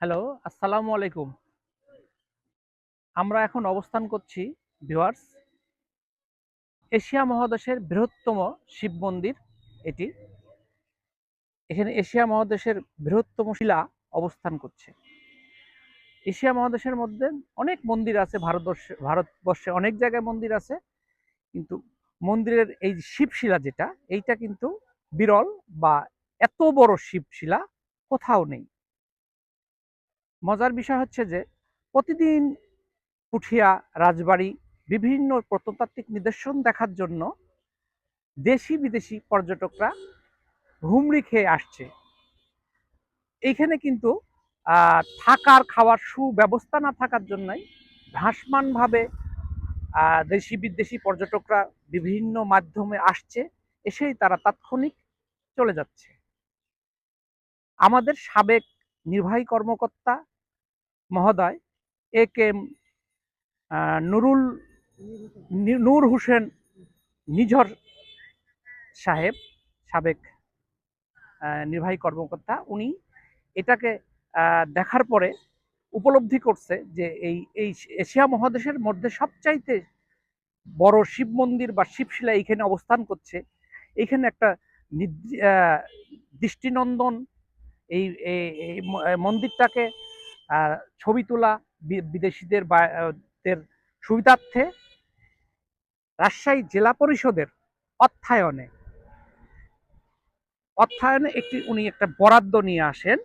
Hello, আসসালামু আলাইকুম। আমরা এখন অবস্থান করছি, ভিউয়ার্স, এশিয়া মহাদেশের বৃহত্তম শিব মন্দির এটি। এখানে এশিয়া মহাদেশের বৃহত্তম শিলা অবস্থান করছে। এশিয়া মহাদেশের মধ্যে অনেক মন্দির আছে, ভারতবর্ষে ভারতবর্ষে অনেক জায়গায় মন্দির আছে, কিন্তু মন্দিরের এই শিবশিলা যেটা, এইটা কিন্তু বিরল বা এত বড় শিবশিলা কোথাও নেই। মজার বিষয় হচ্ছে যে, প্রতিদিন পুঠিয়া রাজবাড়ি বিভিন্ন প্রত্নতাত্ত্বিক নিদর্শন দেখার জন্য দেশি বিদেশি পর্যটকরা হুমড়ি খেয়ে আসছে। এইখানে কিন্তু থাকার খাওয়ার সুব্যবস্থা না থাকার জন্যই ভাসমানভাবে দেশি বিদেশি পর্যটকরা বিভিন্ন মাধ্যমে আসছে, এসেই তারা তাৎক্ষণিক চলে যাচ্ছে। আমাদের সাবেক নির্বাহী কর্মকর্তা মহোদয়, এ কে নুরুল নূর হোসেন নিঝর সাহেব, সাবেক নির্বাহী কর্মকর্তা, উনি এটাকে দেখার পরে উপলব্ধি করছে যে এই এই এশিয়া মহাদেশের মধ্যে সবচাইতে বড় শিব মন্দির বা শিবশিলা এইখানে অবস্থান করছে। এইখানে একটা নিদ- দৃষ্টিনন্দন এই মন্দিরটাকে ছবি তোলা বিদেশিদের বা- সুবিধার্থে রাজশাহী জেলা পরিষদের অর্থায়নে অর্থায়নে একটি, উনি একটা বরাদ্দ নিয়ে আসেন,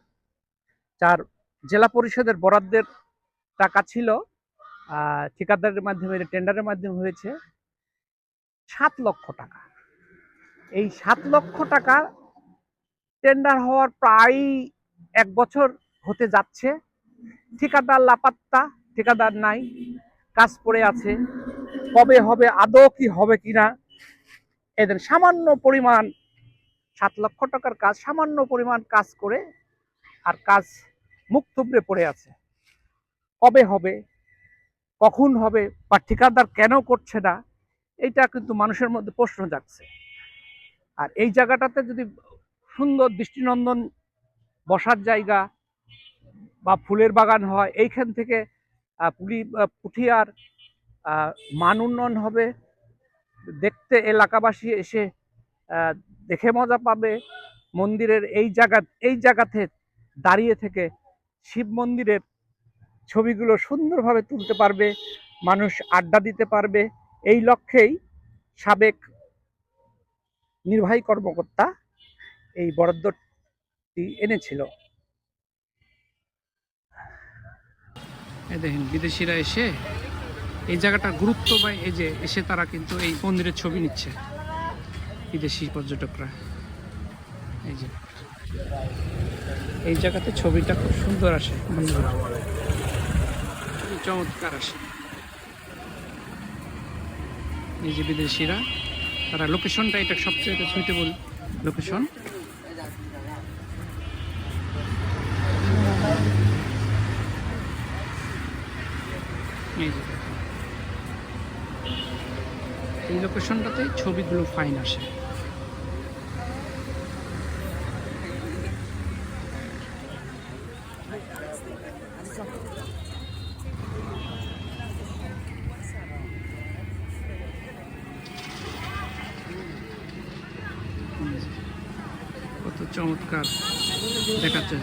যার জেলা পরিষদের বরাদ্দের টাকা ছিল ঠিকাদারের মাধ্যমে, টেন্ডারের মাধ্যমে হয়েছে সাত লক্ষ টাকা। এই সাত লক্ষ টাকা টেন্ডার হওয়ার প্রায় এক বছর হতে যাচ্ছে। ঠিকাদার লাপাত্তা, ঠিকাদার নাই, কাজ পড়ে আছে। কবে হবে, আদৌ কি হবে কিনা? এদের সামান্য পরিমাণ সাত লক্ষ টাকার কাজ, সামান্য পরিমাণ কাজ করে আর কাজ মুখ থুবড়ে পড়ে আছে। কবে হবে, কখন হবে বা ঠিকাদার কেন করছে না, এইটা কিন্তু মানুষের মধ্যে প্রশ্ন জাগছে। আর এই জায়গাটাতে যদি সুন্দর দৃষ্টিনন্দন বসার জায়গা বা ফুলের বাগান হয়, এইখান থেকে পুলি পুঠিয়ার মান উন্নয়ন হবে। দেখতে এলাকাবাসী এসে দেখে মজা পাবে। মন্দিরের এই জায়গা, এই জায়গাতে দাঁড়িয়ে থেকে শিব মন্দিরের ছবিগুলো সুন্দরভাবে তুলতে পারবে, মানুষ আড্ডা দিতে পারবে। এই লক্ষ্যেই সাবেক নির্বাহী কর্মকর্তা এই বরাদ্দটি এনেছিল। দেখেন, বিদেশিরা এসে এই জায়গাটার গুরুত্ব বা এই যে এসে তারা কিন্তু এই মন্দিরের ছবি নিচ্ছে, বিদেশি পর্যটকরা। এই যে, এই জায়গাতে ছবিটা খুব সুন্দর আসে চমৎকার আসে। এই যে বিদেশিরা, তারা লোকেশনটা এটা সবচেয়ে সুইটেবল লোকেশন এই যে দেখুন। এই লোকেশনটাতে ছবিগুলো ফাইন আসে। কত চমৎকার দেখাচ্ছে।